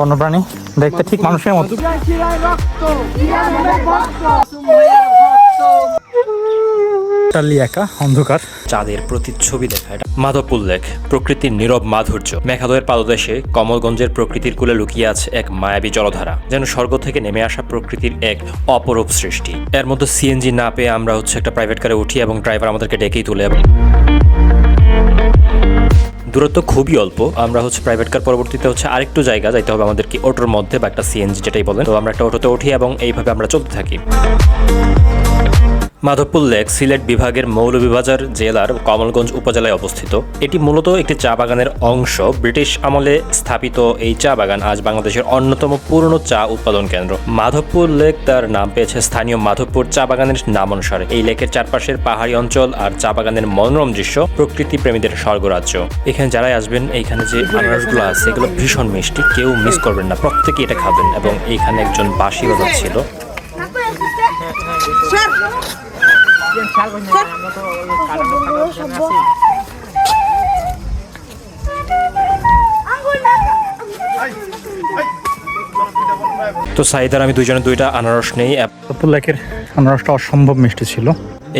বন্যপ্রাণী দেখতে ঠিক মানুষের মতো। একা অন্ধকার। চাঁদের প্রতিচ্ছবি দেখা এটা মাধবপুর লেক প্রকৃতির নীরব মাধুর্য। মেঘালয়ের পাদদেশে কমলগঞ্জের প্রকৃতির কুলে লুকিয়ে আছে এক মায়াবী জলধারা যেন স্বর্গ থেকে নেমে আসা প্রকৃতির এক অপরূপ সৃষ্টি। এর মধ্যে সিএনজি না পেয়ে আমরা হচ্ছে একটা প্রাইভেট কারে উঠি এবং ড্রাইভার আমাদেরকে ডেকেই তুলে। দূরত্ব খুবই অল্প। আমরা হচ্ছে প্রাইভেট কার পরবর্তীতে হচ্ছে আরেকটু জায়গা যাইতে হবে আমাদেরকে অটোর মধ্যে বা একটা সিএনজি যেটাই বলেন। তো আমরা একটা অটোতে উঠি এবং এইভাবে আমরা চলতে থাকি। মাধবপুর লেক সিলেট বিভাগের মৌলভীবাজার জেলার কমলগঞ্জ উপজেলায় অবস্থিত। এটি মূলত একটি চা বাগানের অংশ। ব্রিটিশ আমলে স্থাপিত এই চা বাগান আজ বাংলাদেশের অন্যতম পুরনো চা উৎপাদন কেন্দ্র। মাধবপুর লেক তার নাম পেয়েছে স্থানীয় মাধবপুর চা বাগানের নাম অনুসারে এই লেকের চারপাশের পাহাড়ি অঞ্চল আর চা বাগানের মনোরম দৃশ্য প্রকৃতি প্রেমীদের স্বর্গরাজ্য। এখানে যারাই আসবেন এইখানে যে আনারসগুলো আছে এগুলো ভীষণ মিষ্টি। কেউ মিস করবেন না প্রত্যেকে এটা খাবেন। এবং এইখানে একজন বাঁশি বাজাচ্ছিল তো সাইদার আমি দুইজনে দুইটা আনারস নেই। লেকের আনারসটা অসম্ভব মিষ্টি ছিল।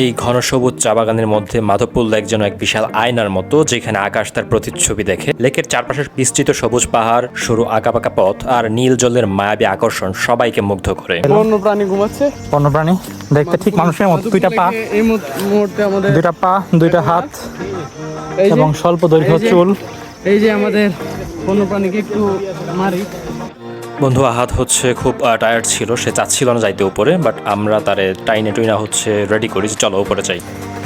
এই ঘন সবুজ চা বাগানের মধ্যে মাধবপুর লেক যেন এক বিশাল আয়নার মতো যেখানে আকাশ তার প্রতিচ্ছবি দেখে। লেকের চারপাশের বিস্তৃত সবুজ পাহাড় সরু আঁকাবাঁকা পথ আর নীল জলের মায়াবী আকর্ষণ সবাইকে মুগ্ধ করে। বন্য প্রাণী ঘুমাচ্ছে? বন্যপ্রাণী? দেখতে ঠিক মানুষের মতো। দুইটা পা। এই মুহূর্তে আমাদের দুইটা পা দুইটা হাত যে এবং স্বল্প দৈর্ঘ্য চুল। এই যে আমাদের বন্য প্রাণীকে একটু মারি। বন্ধু আহাত হচ্ছে খুব টায়ার্ড ছিল। সে চাচ্ছিল না যাইতে উপরে বাট আমরা তারে টাইনে টুইনা হচ্ছে রেডি করি যে চলো উপরে যাই।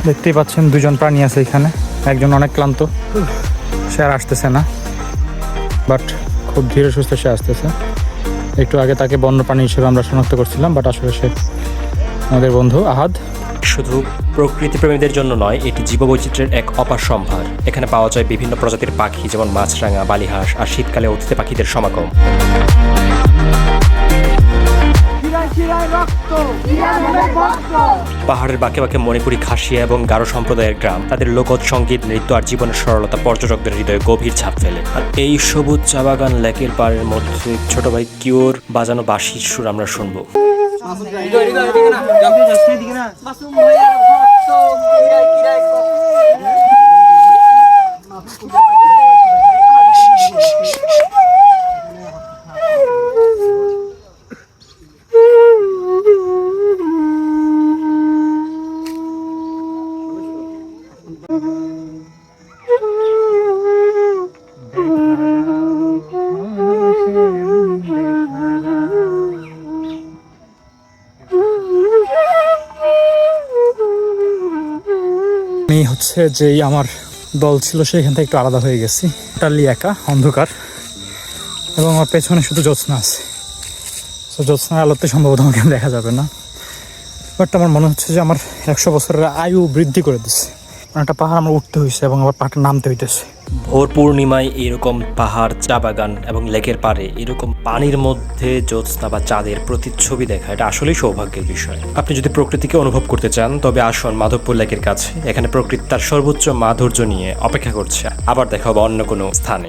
দেখতেই পাচ্ছেন দুজন প্রাণী আছে এখানে। একজন অনেক ক্লান্ত। সে আর আসতেছে না। বাট খুব ধীরে সুস্থে সে আসতেছে। একটু আগে তাকে বন্যপ্রাণী হিসেবে আমরা শনাক্ত করছিলাম বাট আসলে সে আমাদের বন্ধু আহাদ শুধু প্রকৃতি প্রেমীদের জন্য নয় এটি জীববৈচিত্র্যের এক অপার সম্ভার। এখানে পাওয়া যায় বিভিন্ন প্রজাতির পাখি যেমন মাছরাঙা বালিহাঁস আর শীতকালে অতিথি পাখিদের সমাগম। পাহাড়ের বাঁকে বাঁকে মণিপুরি খাসিয়া এবং গারো সম্প্রদায়ের গ্রাম। তাদের লোকজ সংগীত নৃত্য আর জীবনের সরলতা পর্যটকদের হৃদয়ে গভীর ছাপ ফেলে। আর এই সবুজ চা বাগান লেকের পাড়ের মধ্যে ছোট ভাই কিওর বাজানো বাঁশির সুর আমরা শুনব। আমি হচ্ছে যেই আমার দল ছিল সেখান থেকে একটু আলাদা হয়ে গেছি। টালি একা, অন্ধকার। এবং আমার পেছনে শুধু জ্যোৎস্না আছে। তো জ্যোৎস্নার আলোতে সম্ভবত আমাকে দেখা যাবে না। বাট আমার মনে হচ্ছে যে আমার একশো বছরের আয়ু বৃদ্ধি করে দিচ্ছে। একটা পাহাড় আমার উঠতে হয়েছে এবং আবার পাহাড় নামতে হইতেছে। ভোর পূর্ণিমায় এরকম পাহাড়, চা বাগান এবং লেকের পারে এরকম পানির মধ্যে জ্যোৎস্না বা চাঁদের প্রতিচ্ছবি দেখা, এটা আসলেই সৌভাগ্যের বিষয়। আপনি যদি প্রকৃতিকে অনুভব করতে চান, তবে আসুন মাধবপুর লেকের কাছে। এখানে প্রকৃতি তার সর্বোচ্চ মাধুর্য নিয়ে অপেক্ষা করছে। আবার দেখা হবে অন্য কোনো স্থানে।